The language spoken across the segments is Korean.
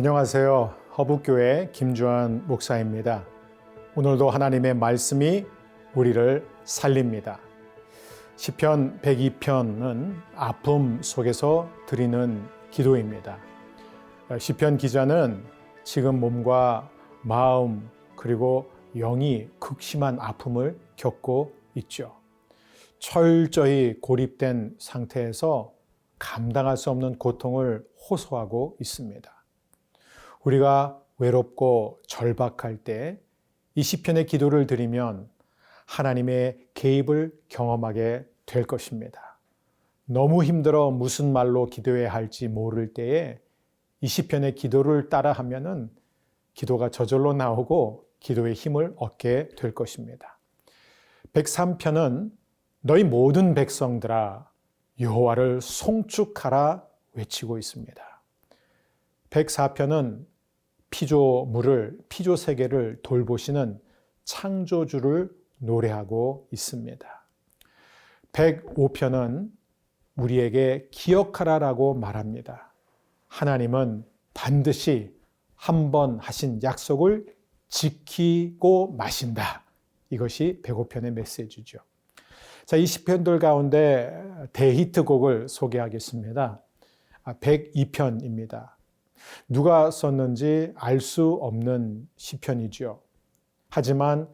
안녕하세요. 허북교회 김주환 목사입니다. 오늘도 하나님의 말씀이 우리를 살립니다. 시편 102편은 아픔 속에서 드리는 기도입니다. 시편 기자는 지금 몸과 마음 그리고 영이 극심한 아픔을 겪고 있죠. 철저히 고립된 상태에서 감당할 수 없는 고통을 호소하고 있습니다. 우리가 외롭고 절박할 때 이 시편의 기도를 드리면 하나님의 개입을 경험하게 될 것입니다. 너무 힘들어 무슨 말로 기도해야 할지 모를 때에 이 시편의 기도를 따라하면은 기도가 저절로 나오고 기도의 힘을 얻게 될 것입니다. 103편은 너희 모든 백성들아 여호와를 송축하라 외치고 있습니다. 104편은 피조물을 피조 세계를 돌보시는 창조주를 노래하고 있습니다. 105편은 우리에게 기억하라라고 말합니다. 하나님은 반드시 한 번 하신 약속을 지키고 마신다. 이것이 105편의 메시지죠. 자, 이 시편들 가운데 대히트곡을 소개하겠습니다. 102편입니다. 누가 썼는지 알 수 없는 시편이지요. 하지만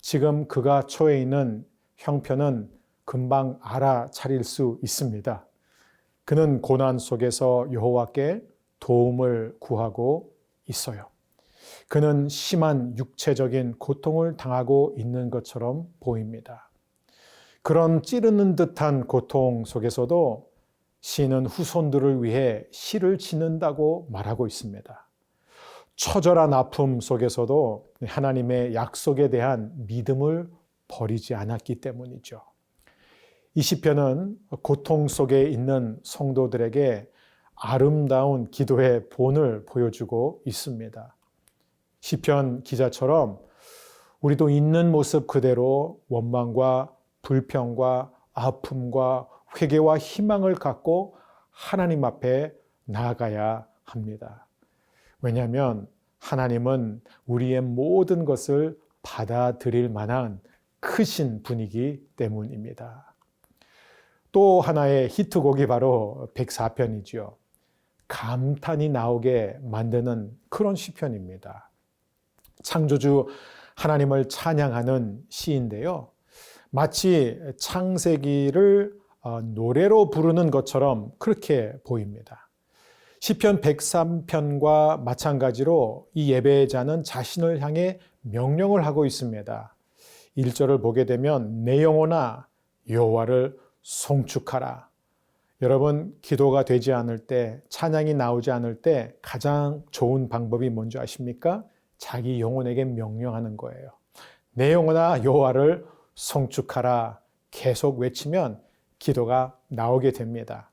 지금 그가 처해 있는 형편은 금방 알아차릴 수 있습니다. 그는 고난 속에서 여호와께 도움을 구하고 있어요. 그는 심한 육체적인 고통을 당하고 있는 것처럼 보입니다. 그런 찌르는 듯한 고통 속에서도 시인은 후손들을 위해 시를 짓는다고 말하고 있습니다. 처절한 아픔 속에서도 하나님의 약속에 대한 믿음을 버리지 않았기 때문이죠. 이 시편은 고통 속에 있는 성도들에게 아름다운 기도의 본을 보여주고 있습니다. 시편 기자처럼 우리도 있는 모습 그대로 원망과 불평과 아픔과 회개와 희망을 갖고 하나님 앞에 나아가야 합니다. 왜냐하면 하나님은 우리의 모든 것을 받아들일 만한 크신 분이기 때문입니다. 또 하나의 히트곡이 바로 104편이지요. 감탄이 나오게 만드는 그런 시편입니다. 창조주 하나님을 찬양하는 시인데요. 마치 창세기를 어, 노래로 부르는 것처럼 그렇게 보입니다. 시편 103편과 마찬가지로 이 예배자는 자신을 향해 명령을 하고 있습니다. 1절을 보게 되면 내 영혼아 여호와를 송축하라. 여러분 기도가 되지 않을 때 찬양이 나오지 않을 때 가장 좋은 방법이 뭔지 아십니까? 자기 영혼에게 명령하는 거예요. 내 영혼아 여호와를 송축하라 계속 외치면 기도가 나오게 됩니다.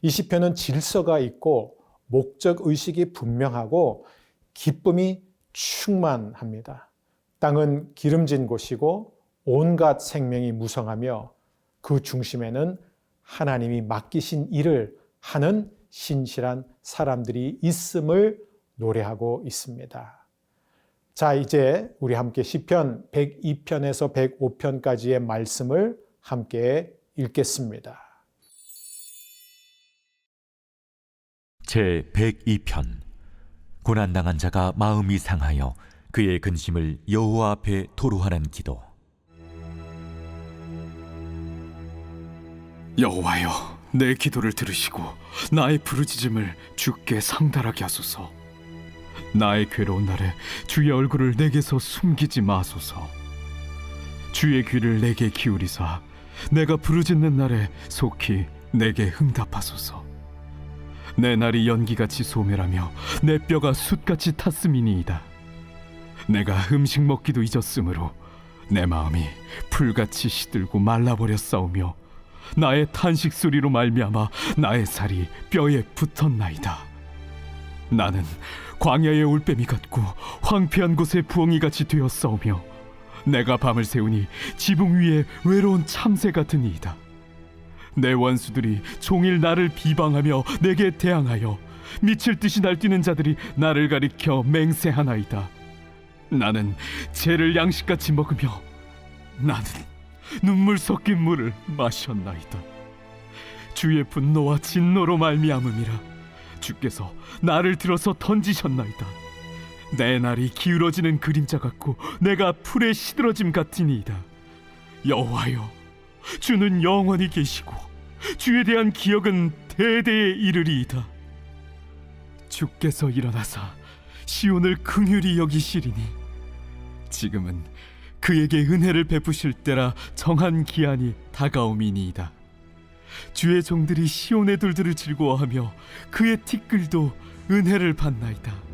이 시편은 질서가 있고 목적 의식이 분명하고 기쁨이 충만합니다. 땅은 기름진 곳이고 온갖 생명이 무성하며 그 중심에는 하나님이 맡기신 일을 하는 신실한 사람들이 있음을 노래하고 있습니다. 자, 이제 우리 함께 시편 102편에서 105편까지의 말씀을 함께 읽겠습니다. 제 102편. 고난 당한 자가 마음이 상하여 그의 근심을 여호와 앞에 토로하는 기도. 여호와여 내 기도를 들으시고 나의 부르짖음을 주께 상달하게 하소서. 나의 괴로운 날에 주의 얼굴을 내게서 숨기지 마소서. 주의 귀를 내게 기울이사 내가 부르짖는 날에 속히 내게 응답하소서 내 날이 연기같이 소멸하며 내 뼈가 숯같이 탔음이니이다 내가 음식 먹기도 잊었으므로 내 마음이 풀같이 시들고 말라버렸사오며 나의 탄식 소리로 말미암아 나의 살이 뼈에 붙었나이다. 나는 광야의 올빼미 같고 황폐한 곳의 부엉이 같이 되었사오며 내가 밤을 새우니 지붕 위에 외로운 참새 같으니이다. 내 원수들이 종일 나를 비방하며 내게 대항하여 미칠 듯이 날뛰는 자들이 나를 가리켜 맹세하나이다. 나는 죄를 양식같이 먹으며 나는 눈물 섞인 물을 마셨나이다. 주의 분노와 진노로 말미암음이라 주께서 나를 들어서 던지셨나이다. 내 날이 기울어지는 그림자 같고 내가 풀에 시들어짐 같으니이다. 여호와여, 주는 영원히 계시고 주에 대한 기억은 대대에 이르리이다. 주께서 일어나사 시온을 긍휼히 여기시리니 지금은 그에게 은혜를 베푸실 때라 정한 기한이 다가옴이니이다. 주의 종들이 시온의 돌들을 즐거워하며 그의 티끌도 은혜를 받나이다.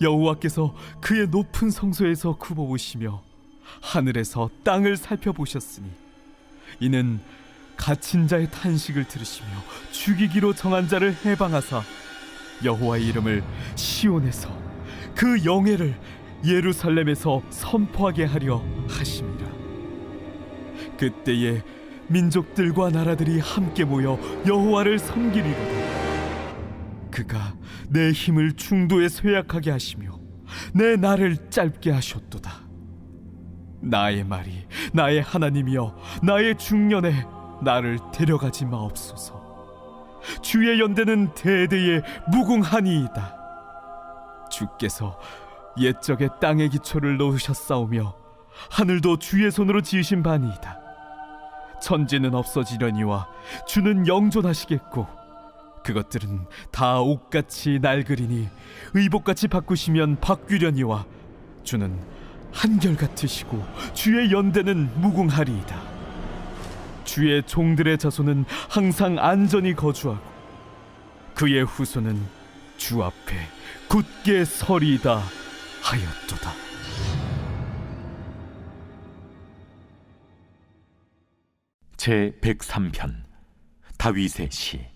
여호와께서 그의 높은 성소에서 굽어보시며 하늘에서 땅을 살펴보셨으니 이는 갇힌 자의 탄식을 들으시며 죽이기로 정한 자를 해방하사 여호와의 이름을 시온에서 그 영예를 예루살렘에서 선포하게 하려 하심이라 그때에 민족들과 나라들이 함께 모여 여호와를 섬기리로다 그가 내 힘을 중도에 쇠약하게 하시며 내 날을 짧게 하셨도다. 나의 말이 나의 하나님이여 나의 중년에 나를 데려가지 마옵소서. 주의 연대는 대대에 무궁하니이다. 주께서 옛적에 땅의 기초를 놓으셨사오며 하늘도 주의 손으로 지으신 바니이다. 천지는 없어지려니와 주는 영존하시겠고 그것들은 다 옷같이 낡으리니 의복같이 바꾸시면 바뀌려니와 주는 한결 같으시고 주의 연대는 무궁하리이다. 주의 종들의 자손은 항상 안전히 거주하고 그의 후손은 주 앞에 굳게 서리이다 하였도다. 제 103편 다윗의 시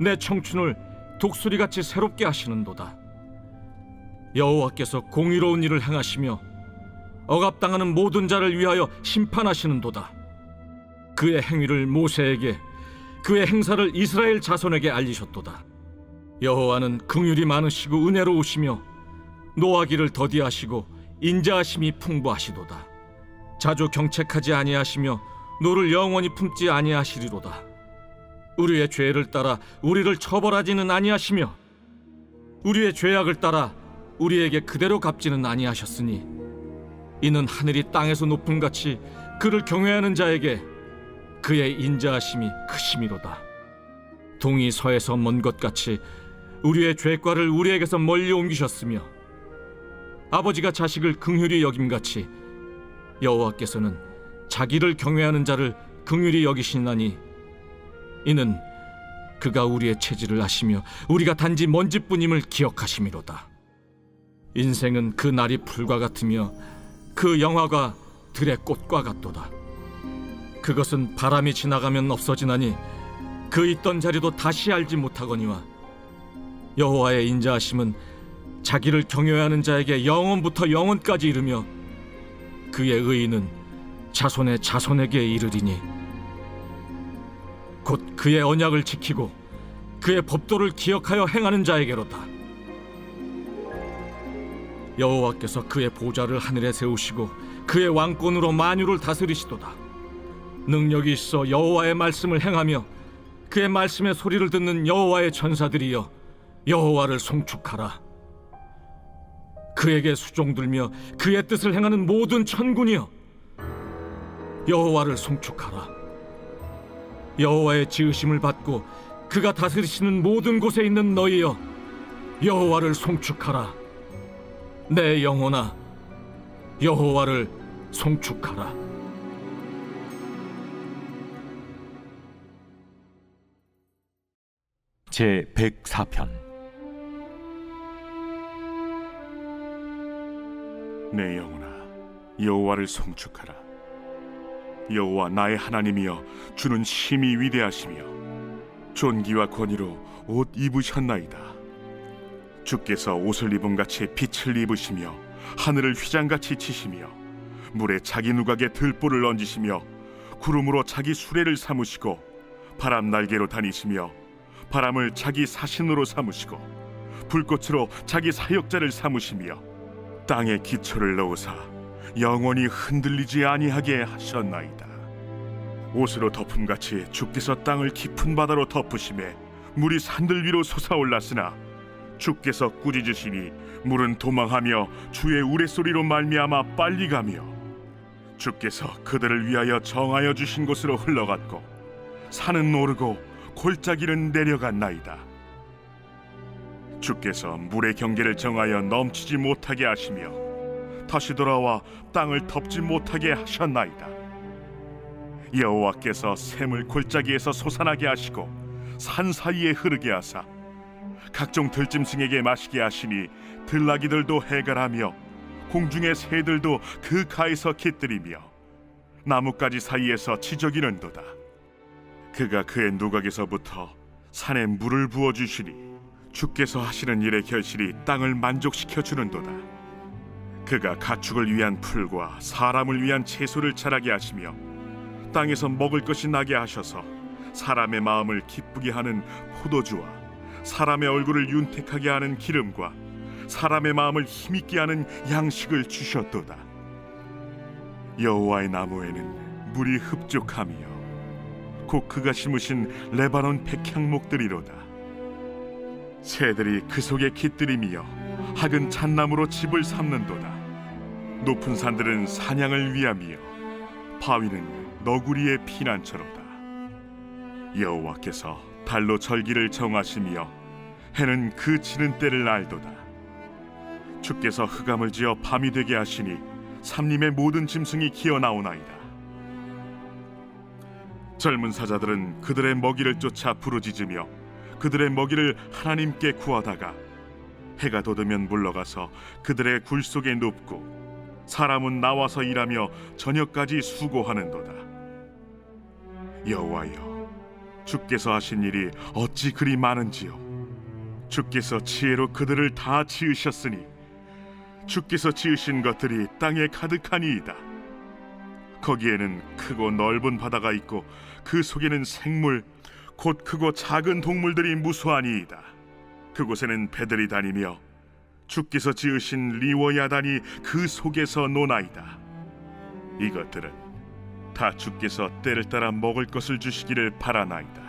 내 청춘을 독수리같이 새롭게 하시는도다. 여호와께서 공의로운 일을 행하시며 억압당하는 모든 자를 위하여 심판하시는도다. 그의 행위를 모세에게 그의 행사를 이스라엘 자손에게 알리셨도다. 여호와는 긍휼이 많으시고 은혜로우시며 노하기를 더디하시고 인자하심이 풍부하시도다. 자주 경책하지 아니하시며 노를 영원히 품지 아니하시리로다. 우리의 죄를 따라 우리를 처벌하지는 아니하시며 우리의 죄악을 따라 우리에게 그대로 갚지는 아니하셨으니 이는 하늘이 땅에서 높음 같이 그를 경외하는 자에게 그의 인자하심이 크심이로다. 동이 서에서 먼 것 같이 우리의 죄과를 우리에게서 멀리 옮기셨으며 아버지가 자식을 긍휼히 여김 같이 여호와께서는 자기를 경외하는 자를 긍휼히 여기시나니 이는 그가 우리의 체질을 아시며 우리가 단지 먼지뿐임을 기억하심이로다. 인생은 그 날이 풀과 같으며 그 영화가 들의 꽃과 같도다. 그것은 바람이 지나가면 없어지나니 그 있던 자리도 다시 알지 못하거니와 여호와의 인자하심은 자기를 경외하는 자에게 영원부터 영원까지 이르며 그의 의인은 자손의 자손에게 이르리니 곧 그의 언약을 지키고 그의 법도를 기억하여 행하는 자에게로다. 여호와께서 그의 보좌를 하늘에 세우시고 그의 왕권으로 만유를 다스리시도다. 능력이 있어 여호와의 말씀을 행하며 그의 말씀의 소리를 듣는 여호와의 전사들이여 여호와를 송축하라 그에게 수종들며 그의 뜻을 행하는 모든 천군이여 여호와를 송축하라 여호와의 지으심을 받고 그가 다스리시는 모든 곳에 있는 너희여 여호와를 송축하라. 내 영혼아 여호와를 송축하라. 제 104편. 내 영혼아 여호와를 송축하라 여호와 나의 하나님이여 주는 심히 위대하시며 존귀와 권위로 옷 입으셨나이다. 주께서 옷을 입은 같이 빛을 입으시며 하늘을 휘장같이 치시며 물에 자기 누각에 들보를 얹으시며 구름으로 자기 수레를 삼으시고 바람 날개로 다니시며 바람을 자기 사신으로 삼으시고 불꽃으로 자기 사역자를 삼으시며 땅에 기초를 넣으사 영원히 흔들리지 아니하게 하셨나이다. 옷으로 덮음 같이 주께서 땅을 깊은 바다로 덮으심에 물이 산들 위로 솟아올랐으나 주께서 꾸짖으시니 물은 도망하며 주의 우레소리로 말미암아 빨리 가며 주께서 그들을 위하여 정하여 주신 곳으로 흘러갔고 산은 오르고 골짜기는 내려갔나이다. 주께서 물의 경계를 정하여 넘치지 못하게 하시며 다시 돌아와 땅을 덮지 못하게 하셨나이다. 여호와께서 샘을 골짜기에서 솟아나게 하시고 산 사이에 흐르게 하사 각종 들짐승에게 마시게 하시니 들나귀들도 해갈하며 공중의 새들도 그 가에서 깃들이며 나뭇가지 사이에서 지저귀는도다. 그가 그의 누각에서부터 산에 물을 부어 주시니 주께서 하시는 일의 결실이 땅을 만족시켜 주는도다. 그가 가축을 위한 풀과 사람을 위한 채소를 자라게 하시며 땅에서 먹을 것이 나게 하셔서 사람의 마음을 기쁘게 하는 포도주와 사람의 얼굴을 윤택하게 하는 기름과 사람의 마음을 힘있게 하는 양식을 주셨도다. 여호와의 나무에는 물이 흡족하며 곧 그가 심으신 레바논 백향목들이로다. 새들이 그 속에 깃들이며 학은 잣나무로 집을 삼는도다. 높은 산들은 사냥을 위함이요 바위는 너구리의 피난처로다. 여호와께서 달로 절기를 정하시며 해는 그 지는 때를 알도다. 주께서 흑암을 지어 밤이 되게 하시니 삼림의 모든 짐승이 기어 나오나이다. 젊은 사자들은 그들의 먹이를 쫓아 부르짖으며 그들의 먹이를 하나님께 구하다가 해가 돋으면 물러가서 그들의 굴 속에 눕고 사람은 나와서 일하며 저녁까지 수고하는도다. 여호와여, 주께서 하신 일이 어찌 그리 많은지요? 주께서 지혜로 그들을 다 지으셨으니 주께서 지으신 것들이 땅에 가득하니이다. 거기에는 크고 넓은 바다가 있고 그 속에는 생물 곧 크고 작은 동물들이 무수하니이다. 그곳에는 배들이 다니며 주께서 지으신 리워야단이 그 속에서 노나이다. 이것들은 다 주께서 때를 따라 먹을 것을 주시기를 바라나이다.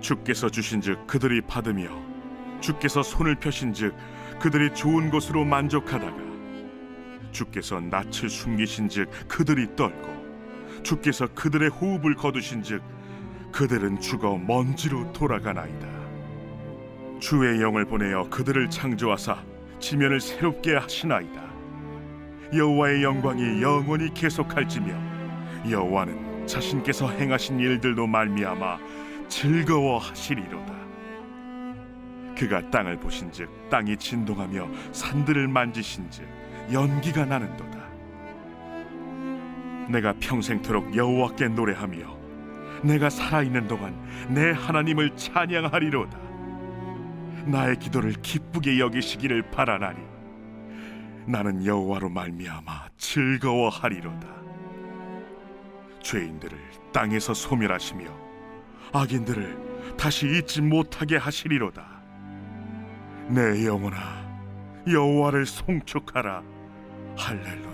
주께서 주신즉 그들이 받으며 주께서 손을 펴신즉 그들이 좋은 것으로 만족하다가 주께서 낯을 숨기신즉 그들이 떨고 주께서 그들의 호흡을 거두신즉 그들은 죽어 먼지로 돌아가나이다. 주의 영을 보내어 그들을 창조하사 지면을 새롭게 하시나이다. 여호와의 영광이 영원히 계속할지며 여호와는 자신께서 행하신 일들로 말미암아 즐거워하시리로다. 그가 땅을 보신즉 땅이 진동하며 산들을 만지신즉 연기가 나는도다. 내가 평생토록 여호와께 노래하며 내가 살아있는 동안 내 하나님을 찬양하리로다. 나의 기도를 기쁘게 여기시기를 바라나니 나는 여호와로 말미암아 즐거워하리로다. 죄인들을 땅에서 소멸하시며 악인들을 다시 잊지 못하게 하시리로다. 내 영혼아 여호와를 송축하라 할렐루야.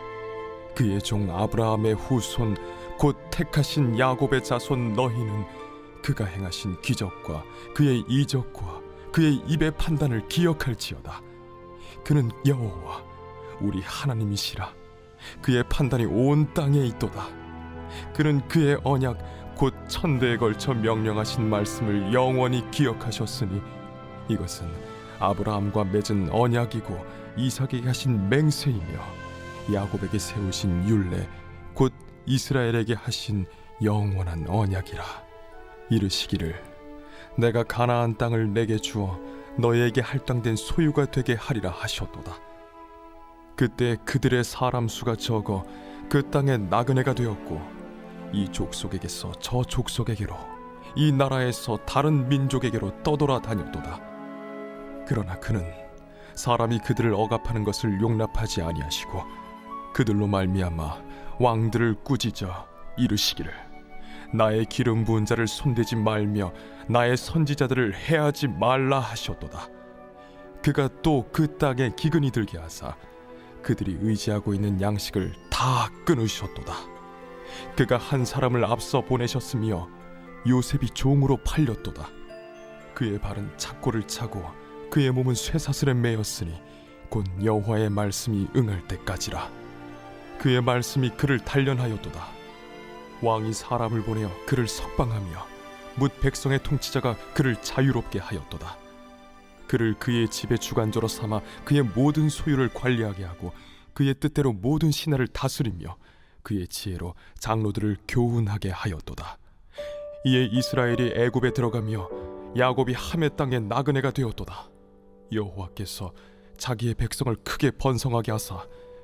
그의 종 아브라함의 후손 곧 택하신 야곱의 자손 너희는 그가 행하신 기적과 그의 이적과 그의 입의 판단을 기억할지어다. 그는 여호와 우리 하나님이시라. 그의 판단이 온 땅에 있도다. 그는 그의 언약 곧 천대에 걸쳐 명령하신 말씀을 영원히 기억하셨으니 이것은 아브라함과 맺은 언약이고 이삭에게 하신 맹세이며 야곱에게 세우신 율례 곧 이스라엘에게 하신 영원한 언약이라. 이르시기를 내가 가나안 땅을 내게 주어 너희에게 할당된 소유가 되게 하리라 하셨도다. 그때 그들의 사람 수가 적어 그 땅에 나그네가 되었고 이 족속에게서 저 족속에게로 이 나라에서 다른 민족에게로 떠돌아 다녔도다. 그러나 그는 사람이 그들을 억압하는 것을 용납하지 아니하시고 그들로 말미암아 왕들을 꾸짖어 이르시기를. 나의 기름 부은 자를 손대지 말며 나의 선지자들을 해하지 말라 하셨도다. 그가 또 그 땅에 기근이 들게 하사 그들이 의지하고 있는 양식을 다 끊으셨도다. 그가 한 사람을 앞서 보내셨으며 요셉이 종으로 팔렸도다. 그의 발은 착고를 차고 그의 몸은 쇠사슬에 매였으니 곧 여호와의 말씀이 응할 때까지라 그의 말씀이 그를 단련하였도다. 왕이 사람을 보내어 그를 석방하며 뭇 백성의 통치자가 그를 자유롭게 하였도다. 그를 그의 집의 주관자로 삼아 그의 모든 소유를 관리하게 하고 그의 뜻대로 모든 신하를 다스리며 그의 지혜로 장로들을 교훈하게 하였도다. 이에 이스라엘이 애굽에 들어가며 야곱이 함의 땅에 나그네가 되었도다. 여호와께서 자기의 백성을 크게 번성하게 하사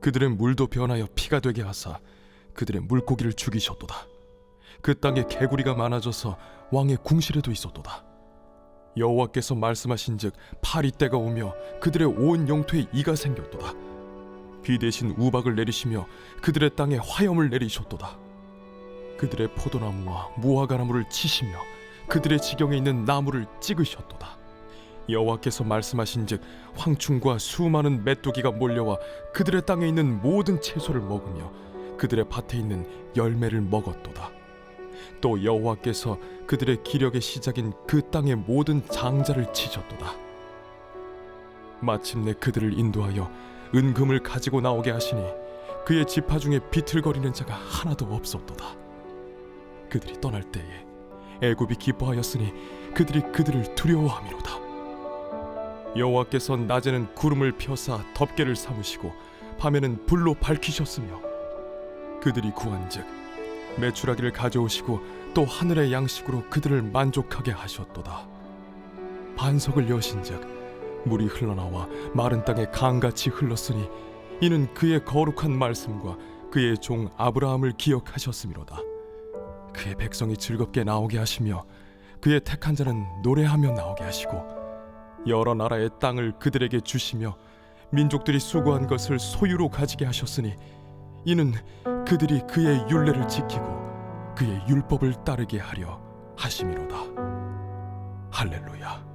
그들의 물도 변하여 피가 되게 하사 그들의 물고기를 죽이셨도다. 그 땅에 개구리가 많아져서 왕의 궁실에도 있었도다. 여호와께서 말씀하신즉 파리 때가 오며 그들의 온 영토에 이가 생겼도다. 비 대신 우박을 내리시며 그들의 땅에 화염을 내리셨도다. 그들의 포도나무와 무화과나무를 치시며 그들의 지경에 있는 나무를 찍으셨도다. 여호와께서 말씀하신즉 황충과 수많은 메뚜기가 몰려와 그들의 땅에 있는 모든 채소를 먹으며 그들의 밭에 있는 열매를 먹었도다. 또 여호와께서 그들의 기력의 시작인 그 땅의 모든 장자를 치셨도다. 마침내 그들을 인도하여 은금을 가지고 나오게 하시니 그의 지파 중에 비틀거리는 자가 하나도 없었도다. 그들이 떠날 때에 애굽이 기뻐하였으니 그들이 그들을 두려워함이로다. 여호와께서 낮에는 구름을 펴사 덮개를 삼으시고 밤에는 불로 밝히셨으며 그들이 구한즉 메추라기를 가져오시고 또 하늘의 양식으로 그들을 만족하게 하셨도다. 반석을 여신즉 물이 흘러나와 마른 땅에 강같이 흘렀으니 이는 그의 거룩한 말씀과 그의 종 아브라함을 기억하셨음이로다. 그의 백성이 즐겁게 나오게 하시며 그의 택한 자는 노래하며 나오게 하시고 여러 나라의 땅을 그들에게 주시며 민족들이 수고한 것을 소유로 가지게 하셨으니 이는 그들이 그의 율례를 지키고 그의 율법을 따르게 하려 하심이로다. 할렐루야.